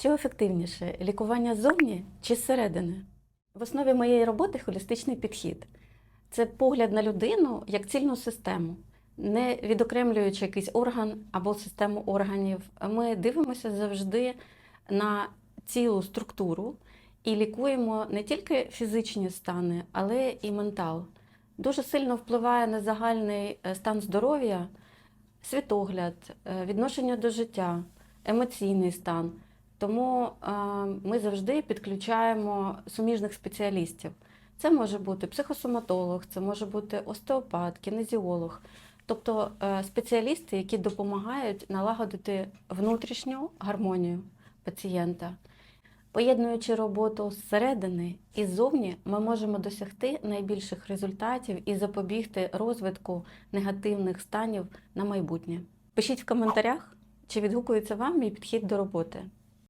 Що ефективніше лікування ззовні чи зсередини? В основі моєї роботи холістичний підхід. Це погляд на людину як цільну систему, не відокремлюючи якийсь орган або систему органів. Ми дивимося завжди на цілу структуру і лікуємо не тільки фізичні стани, але і ментал. Дуже сильно впливає на загальний е, стан здоров'я, світогляд, е, відношення до життя, емоційний стан. Тому е, ми завжди підключаємо суміжних спеціалістів. Це може бути психосоматолог, це може бути остеопат, кінезіолог, тобто е, спеціалісти, які допомагають налагодити внутрішню гармонію пацієнта. Поєднуючи роботу зсередини і ззовні, ми можемо досягти найбільших результатів і запобігти розвитку негативних станів на майбутнє. Пишіть в коментарях, чи відгукується вам мій підхід до роботи.